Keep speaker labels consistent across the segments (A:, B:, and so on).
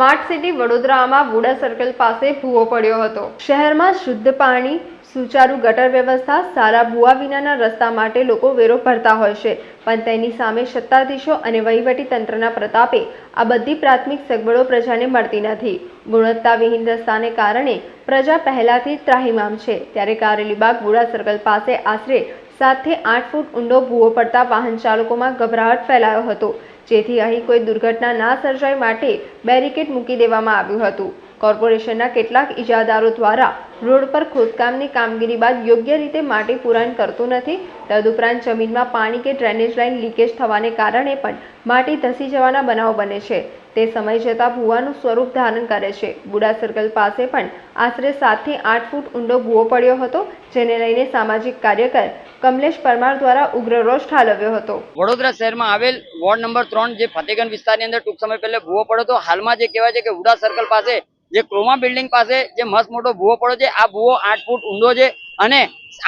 A: Smart city વડોદરામાં VUDA circle પાસે ભૂવો પડ્યો હતો. શહેરમાં શુદ્ધ પાણી, સુચારુ ગટર વ્યવસ્થા, સારા ભૂવા વિનાના રસ્તા માટે લોકો વેરો ભરતા હોય છે. પણ તેની સામે સત્તાધીશો અને વહીવટી તંત્રના પ્રતાપે આ બધી પ્રાથમિક સગવડો પ્રજાને મળતી નથી. ગુણવત્તાવિહીન રસ્તાને કારણે પ્રજા પહેલાથી ત્રાહિમામ છે. ત્યારે કારેલીબાગ વુડા સર્કલ પાસે આશરે સાતથી આઠ ફૂટ ઊંડો ભૂવો પડતા વાહન ચાલકોમાં ગભરાહટ ફેલાયો હતો. જેથી અહીં કોઈ દુર્ઘટના ના સર્જાય માટે બેરિકેડ મૂકી દેવામાં આવ્યું હતું. કોર્પોરેશનના કેટલાક ઇજાદારો દ્વારા રોડ પર ખોદકામની કામગીરી બાદ યોગ્ય રીતે માટી પુરાણ કરતું નથી. તદુપરાંત જમીનમાં પાણી કે ડ્રેનેજ લાઇન લીકેજ થવાને કારણે પણ માટી ધસી જવાના બનાવ બને છે. તે સમય જતાં ભૂવાનું સ્વરૂપ ધારણ કરે છે. બુડા સર્કલ પાસે પણ આશરે સાતથી આઠ ફૂટ ઊંડો ભૂવો પડ્યો હતો, જેને લઈને સામાજિક કાર્યકર કમલેશ પરમાર દ્વારા ઉગ્ર રોષ ઠાલવ્યો હતો.
B: વડોદરા શહેરમાં આવેલ વોર્ડ નંબર ત્રણ, જે ફતેગંજ વિસ્તારની અંદર ટૂંક સમય પહેલા ભૂવો પડ્યો હતો, હાલમાં જે કહેવાય છે કે ઉડા સર્કલ પાસે જે ક્રોમા બિલ્ડિંગ પાસે જે મસ્ત મોટો ભૂવો પડ્યો છે, આ ભૂવો આઠ ફૂટ ઊંડો છે અને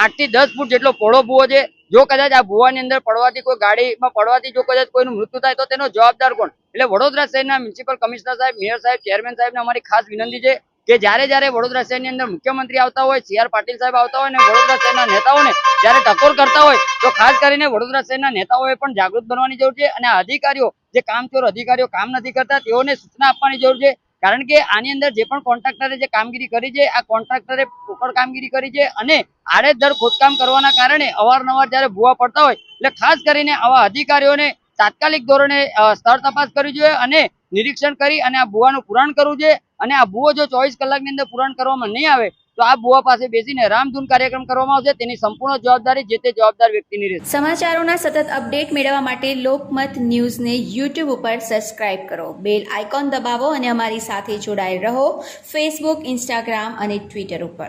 B: આઠથી દસ ફૂટ જેટલો પહોળો ભૂવો છે. જો કદાચ આ ભૂવાની અંદર પડવાથી કોઈ ગાડીમાં પડવાથી જો કદાચ કોઈનું મૃત્યુ થાય તો તેનો જવાબદાર કોણ? એટલે વડોદરા શહેરના મ્યુનિસિપલ કમિશનર સાહેબ, મેયર સાહેબ, ચેરમેન સાહેબને અમારી ખાસ વિનંતી છે કે જ્યારે જ્યારે વડોદરા શહેરની અંદર મુખ્યમંત્રી આવતા હોય, સી પાટીલ સાહેબ આવતા હોય અને વડોદરા શહેરના નેતાઓને જ્યારે ટકોર કરતા હોય, તો ખાસ કરીને વડોદરા શહેરના નેતાઓએ પણ જાગૃત બનવાની જરૂર છે અને અધિકારીઓ જે કામચોર અધિકારીઓ કામ નથી કરતા, તેઓને સૂચના આપવાની જરૂર છે કારણ કે આની અંદર જે પણ કોન્ટ્રાક્ટરે જે કામગીરી કરી છે, આ કોન્ટ્રાક્ટરે પોકળ કામગીરી કરી છે અને આડેધડ ખોદકામ કરવાના કારણે અવારનવાર જ્યારે ભૂવા પડતા હોય, એટલે ખાસ કરીને આવા અધિકારીઓને તાત્કાલિક ધોરણે સ્થળ તપાસ કરવી જોઈએ અને નિરીક્ષણ કરી અને આ ભૂવાનું પુરાણ કરવું જોઈએ. અને આ ભૂવો જો ચોવીસ કલાકની અંદર પુરાણ કરવામાં નહીં આવે તો આ ભૂવા પાસે બેસીને રામધૂન કાર્યક્રમ કરવામાં આવશે. તેની સંપૂર્ણ જવાબદારી જે તે જવાબદાર વ્યક્તિની રહેશે.
C: સમાચારોના સતત અપડેટ મેળવવા માટે લોકમત ન્યૂઝને યુટ્યુબ ઉપર સબસ્ક્રાઇબ કરો. બેલ આઇકોન દબાવો અને અમારી સાથે જોડાયેલ રહો. ફેસબુક ઇન્સ્ટાગ્રામ અને ટ્વિટર ઉપર.